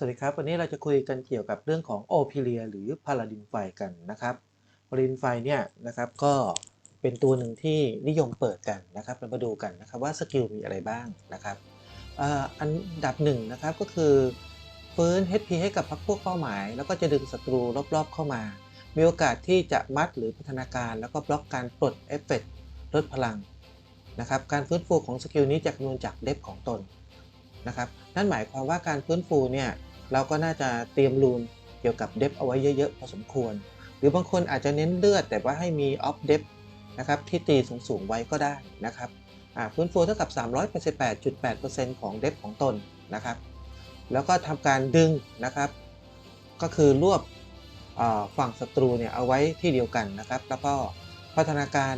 สวัสดีครับ วันนี้เราจะคุยกันเกี่ยวกับเรื่องของโอพิเลียหรือพาราดินไฟกันนะครับพาราดินไฟเนี่ยนะครับก็เป็นตัวหนึ่งที่นิยมเปิดกันนะครับเรามาดูกันนะครับว่าสกิลมีอะไรบ้างนะครับอ,อันดับหนึ่งนะครับก็คือฟื้น HP ให้กับพรรคพวกเป้าหมาย แล้วก็จะดึงศัตรูรอบๆเข้ามา มีโอกาสที่จะมัดหรือพัฒนาการ แล้วก็บล็อกการปลดเอฟเฟกต์ลดพลังนะครับการฟื้นฟูของสกิลนี้จะคำนวณจากเดฟของตนนะครับนั่นหมายความว่าการฟื้นฟูเนี่ย เราก็น่าจะเตรียมรูนเกี่ยวกับเดฟเอาไว้เยอะๆพอสมควร หรือบางคนอาจจะเน้นเลือด แต่ว่าให้มีออฟเดฟนะครับที่ตีสูงๆไว้ก็ได้นะครับอ่าฟื้นฟูเท่ากับ 388.8%ของเดฟของตนนะครับ แล้วก็ทำการดึงนะครับ ก็คือรวบฝั่งศัตรูเนี่ยเอาไว้ที่เดียวกันนะครับ แล้วก็พัฒนาการ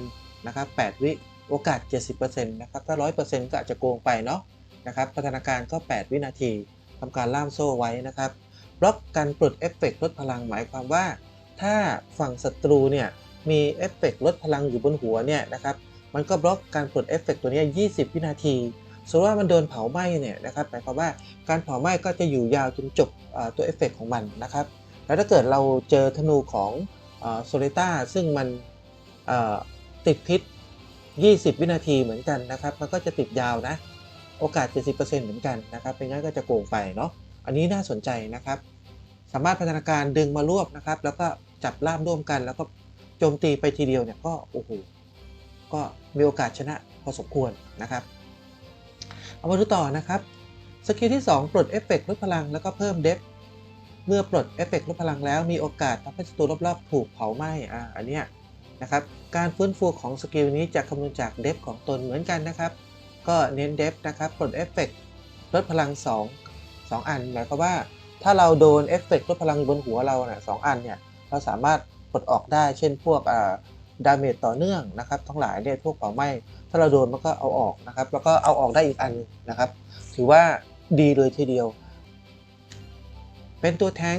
นะครับ 8 วิโอกาส 70%นะครับ ถ้า 100%ก็อาจจะโกงไปเนาะนะครับ พัฒนาการก็ 8 วินาที ทำการล่ามโซ่ไว้นะครับบล็อกการปลดเอฟเฟกต์ลดพลังหมายความว่า ถ้าฝั่งศัตรูเนี่ยมีเอฟเฟกต์ลดพลังอยู่บนหัวเนี่ยนะครับมันก็บล็อกการปลดเอฟเฟกต์ตัวนี้ 20 วินาทีสมมติว่ามันโดนเผาไหม้เนี่ยนะครับหมายความว่าการเผาไหม้ก็จะอยู่ยาวจนจบตัวเอฟเฟกต์ของมันนะครับแล้วถ้าเกิดเราเจอธนูของโซเลต้าซึ่งมันติดพิษ 20 วินาทีเหมือนกันนะครับ มันก็จะติดยาวนะ โอกาส 70%เหมือนกันนะครับเป็นงั้นก็จะโกงไปเนาะอันนี้น่าสนใจนะครับ สามารถพัฒนาการดึงมารวบนะครับ แล้วก็จับล่ามร่วมกัน แล้วก็โจมตีไปทีเดียวเนี่ยก็โอ้โหก็มีโอกาสชนะพอสมควรนะครับ เอามาดูต่อนะครับสกิลที่ 2 ปลดเอฟเฟกต์ลดพลังแล้วก็เพิ่มเดฟเมื่อปลดเอฟเฟกต์ลดพลังแล้วมีโอกาสทำให้ศัตรูรอบๆถูกเผาไหม้อ่าอันเนี้ยนะครับ การฟื้นฟูของสกิลนี้จะคำนวณจากเดฟของตนเหมือนกันนะครับ ก็เน้นเดฟนะครับปลดเอฟเฟกต์ลดพลัง 2 2 อันหมายความว่าถ้าเราโดนเอฟเฟกต์ลดพลังบนหัวเราเนี่ยสองอันเนี่ยเราสามารถปลดออกได้เช่นพวกอ่าดาเมจต่อเนื่องนะครับทั้งหลายเนี่ยพวกเผาไหม้ถ้าเราโดนมันก็เอาออกนะครับ แล้วก็เอาออกได้อีกอันนะครับ ถือว่าดีเลยทีเดียว เป็นตัวแท้ง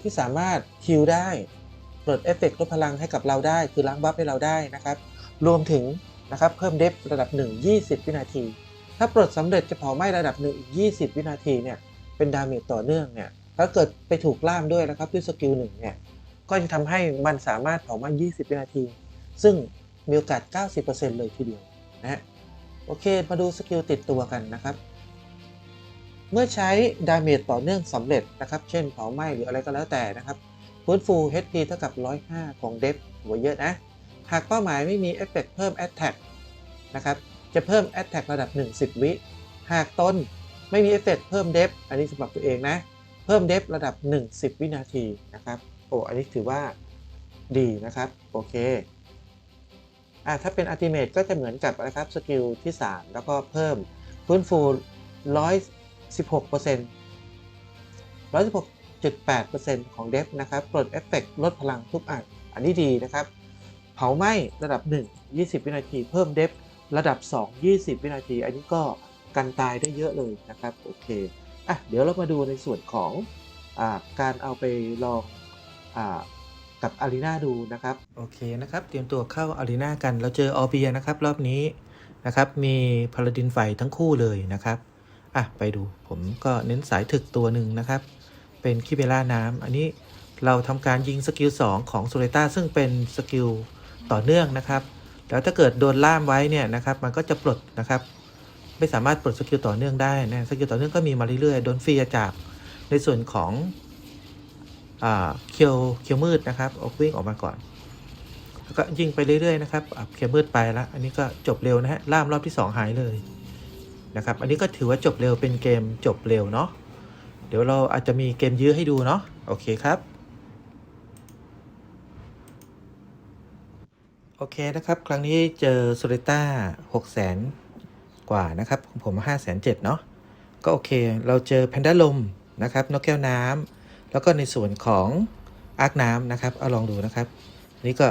ที่สามารถฮิลได้ปลดเอฟเฟกต์ลดพลังให้กับเราได้ คือล้างบัฟให้เราได้นะครับ รวมถึง นะครับเพิ่มเดฟระดับ 1 20 วินาที ถ้าปลดสำเร็จจะเผาไหม้ระดับ1อีก 20 วินาทีเนี่ยเป็นดาเมจต่อเนื่องเนี่ยถ้าเกิดไปถูกล่ามด้วยนะครับด้วยสกิลหนึ่งเนี่ยก็จะทำให้มันสามารถเผาไหม้20 วินาที ซึ่งมีโอกาส 90%เลยทีเดียวนะฮะโอเค มาดูสกิลติดตัวกันนะครับ เมื่อใช้ดาเมจต่อเนื่องสำเร็จนะครับ เช่นเผาไหม้หรืออะไรก็แล้วแต่นะครับ ฟื้นฟู HP เท่ากับ 105 ของเดฟหัวเยอะนะ หากเป้าหมายไม่มีเอฟเฟกต์เพิ่ม Attack นะครับ จะเพิ่ม Attack ระดับ 1 10 วิ หากต้นไม่มีเอฟเฟกต์เพิ่มเดฟอันนี้สำหรับตัวเองนะ เพิ่มเดฟระดับ 1 10 วินาทีนะครับ โอ้ อันนี้ถือว่าดีนะครับ โอเคอ่าถ้าเป็น Ultimate ก็จะเหมือนกับนะครับสกิลที่ 3 แล้วก็เพิ่มฟื้นฟู 116% 116.8%ของเดฟนะครับปลดเอฟเฟกต์ลดพลังทุกอันอันนี้ดีนะครับ ผาไหม้ระดับ 1 20 วินาที เพิ่มเดฟระดับ 2 20 วินาที อันนี้ก็กันตายได้เยอะเลยนะครับ โอเคอะเดี๋ยวเรามาดูในส่วนของอการเอาไปลองอกับอารีนาดูนะครับ โอเคนะครับ เตรียมตัวเข้าอารีนากัน เราเจอออเบียนะครับ รอบนี้นะครับ มีพาราดินไฟทั้งคู่เลยนะครับอะไปดูผมก็เน้นสายถึกตัวหนึ่งนะครับ เป็นคิเบล่าน้ำอันนี้เราทำการยิงสกิล2ของโซเลต้าซึ่งเป็นสกิล ต่อเนื่องนะครับแล้วถ้าเกิดโดนล่ามไว้เนี่ยนะครับ มันก็จะปลดนะครับ ไม่สามารถปลดสกิลต่อเนื่องได้นะสกิลต่อเนื่องก็มีมาเรื่อยๆโดนฟรีจากในส่วนของเคียวเคียวมืดนะครับเอาวิ่งออกมาก่อน แล้วก็ยิงไปเรื่อยๆนะครับเคียวมืดไปแล้ว อันนี้ก็จบเร็วนะฮะล่ามรอบที่ 2 หายเลยนะครับ อันนี้ก็ถือว่าจบเร็วเป็นเกมจบเร็วเนาะเดี๋ยวเราอาจจะมีเกมยื้อให้ดูเนาะโอเคครับ โอเคนะครับ ครั้งนี้เจอโซเลต้าหกแสนกว่านะครับของผมห้าแสนเจ็ดเนาะก็โอเค เราเจอแพนด้าลมนะครับนกแก้วน้ำแล้วก็ในส่วนของอาร์คน้ำนะครับเอาลองดูนะครับ นี่ก็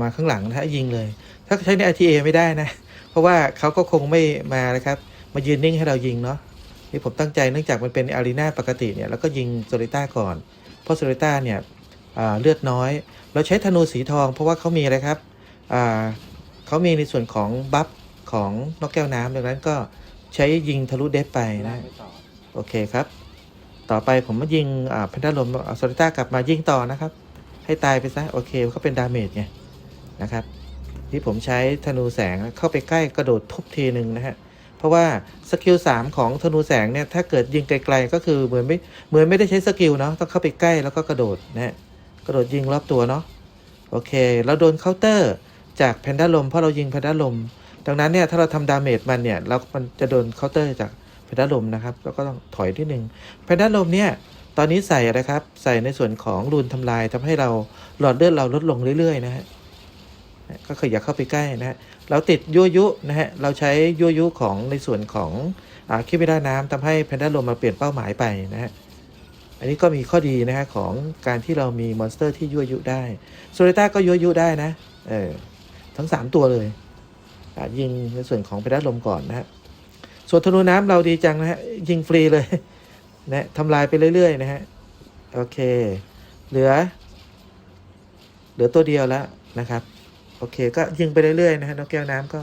มาข้างหลังนะฮะยิงเลย ถ้าใช้ใน RTA ไม่ได้นะ เพราะว่าเขาก็คงไม่มานะครับ มายืนนิ่งให้เรายิงเนาะนี่ผมตั้งใจเนื่องจากมันเป็นอารีนาปกติเนี่ยแล้วก็ยิงโซลิต้าก่อน เพราะโซลิต้าเนี่ย เลือดน้อย เราใช้ธนูสีทองเพราะว่าเขามีอะไรครับอ่าเขามีในส่วนของบัฟของนกแก้วน้ำดังนั้นก็ใช้ยิงทะลุเดฟไปนะโอเคครับ ต่อไปผมมายิงอ่าเพนทาลมเอาโซลิต้ากลับมายิงต่อนะครับ ให้ตายไปซะโอเคเขาเป็นดาเมจไงนะครับที่ผมใช้ธนูแสงเข้าไปใกล้กระโดดทุบทีหนึ่งนะฮะเพราะว่าสกิล3ของธนูแสงเนี่ยถ้าเกิดยิงไกลๆก็คือเหมือนไม่เหมือนไม่ได้ใช้สกิลเนาะต้องเข้าไปใกล้แล้วก็กระโดดนะฮะ กระโดดยิงรอบตัวเนาะโอเคแล้วโดนเคาน์เตอร์จากแพนด้าลมเพราะเรายิงแพนด้าลม ดังนั้นเนี่ยถ้าเราทำดาเมจมันเนี่ยเรามันจะโดนเคาน์เตอร์จากแพนด้าลมนะครับแล้วก็ต้องถอยที่หนึ่งแพนด้าลมเนี่ยตอนนี้ใส่อะไรครับ ใส่ในส่วนของรูนทำลายทำให้เราหลอดเลือดเราลดลงเรื่อยๆนะฮะก็คืออย่าเข้าไปใกล้นะฮะเราติดยั่วยุนะฮะเราใช้ยั่วยุของในส่วนของอ่าคิบิด้าน้ำทำให้แพนด้าลมมาเปลี่ยนเป้าหมายไปนะฮะ อันนี้ก็มีข้อดีนะฮะของการที่เรามีมอนสเตอร์ที่ยั่วยุได้โซเลต้าก็ยั่วยุได้นะเออทั้ง 3 ตัวเลยยิงในส่วนของพนด้าลมก่อนนะฮะส่วนธนูน้ำเราดีจังนะฮะยิงฟรีเลยนะทำลายไปเรื่อยๆนะฮะโอเค เหลือ เหลือตัวเดียวแล้วนะครับ โอเค ก็ยิงไปเรื่อยๆนะฮะนกแก้วน้ำก็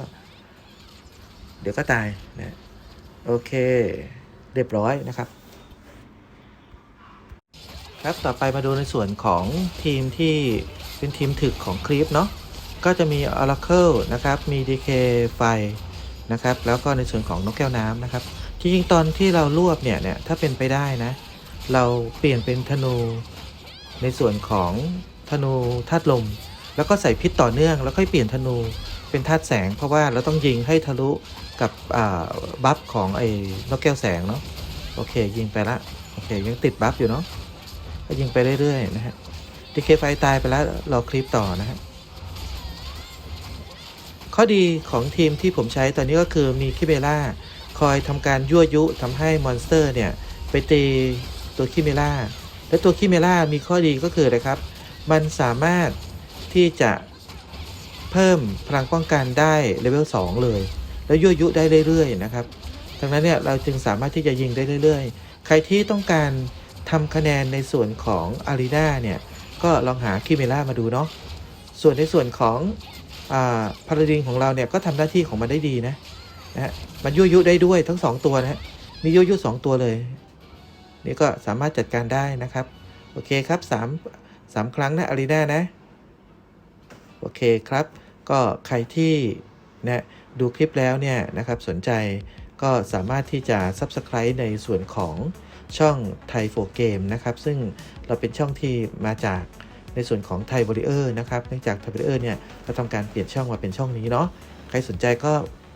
เดี๋ยวก็ตายนะโอเค เรียบร้อยนะครับ ครับต่อไปมาดูในส่วนของทีมที่เป็นทีมถึกของคลิปเนาะก็จะมี Oracle นะครับ มี DK ไฟนะครับ แล้วก็ในส่วนของนกแก้วน้ำนะครับ จริงๆ ตอนที่เรารวบเนี่ยเนี่ยถ้าเป็นไปได้นะ เราเปลี่ยนเป็นธนูในส่วนของธนูธาตุลม แล้วก็ใส่พิษต่อเนื่องแล้วค่อยเปลี่ยนธนูเป็นธาตุแสง เพราะว่าเราต้องยิงให้ทะลุกับบัฟของไอ้นกแก้วแสงเนาะโอเคยิงไปละโอเคยังติดบัฟอยู่เนาะ ก็ยิงไปเรื่อยๆนะฮะดีเคไฟตายไปแล้วเราคลิปต่อนะฮะข้อดีของทีมที่ผมใช้ตอนนี้ก็คือมีคิเบล่าคอยทำการยั่วยุทำให้มอนสเตอร์เนี่ย ไปตีตัวคิเมล่าและตัวคิเมล่ามีข้อดีก็คืออะไรครับ มันสามารถที่จะเพิ่มพลังป้องกันได้เลเวล2เลย แล้วยั่วยุได้เรื่อยๆนะครับดังนั้นเนี่ยเราจึงสามารถที่จะยิงได้เรื่อย ๆ ใครที่ต้องการ ทำคะแนนในส่วนของอารีนาเนี่ย ก็ลองหาคิเมล่ามาดูเนาะส่วนในส่วนของอ่าพาราดินของเราเนี่ย ก็ทำหน้าที่ของมันได้ดีนะนะฮะมันยั่วยุได้ด้วยทั้ง 2 ตัวนะฮะมียั่วยุ2ตัวเลย นี่ก็สามารถจัดการได้นะครับ โอเคครับ3 3 ครั้งนะอารีนานะ โอเคครับ ก็ใครที่นะดูคลิปแล้วเนี่ยนะครับสนใจก็สามารถที่จะ Subscribe ในส่วนของ ช่องไทยโฟเกมนะครับซึ่งเราเป็นช่องที่มาจากในส่วนของไทยบริเออร์นะครับเนื่องจากไทยบริเออร์เนี่ยเราทำการเปลี่ยนช่องมาเป็นช่องนี้เนาะใครสนใจก็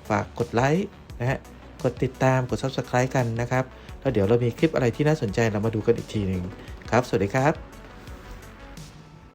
ฝากกดไลค์นะฮะกดติดตามกด Subscribe กันนะครับแล้วเดี๋ยวเรามีคลิปอะไรที่น่าสนใจเรามาดูกันอีกทีหนึ่งครับ สวัสดีครับ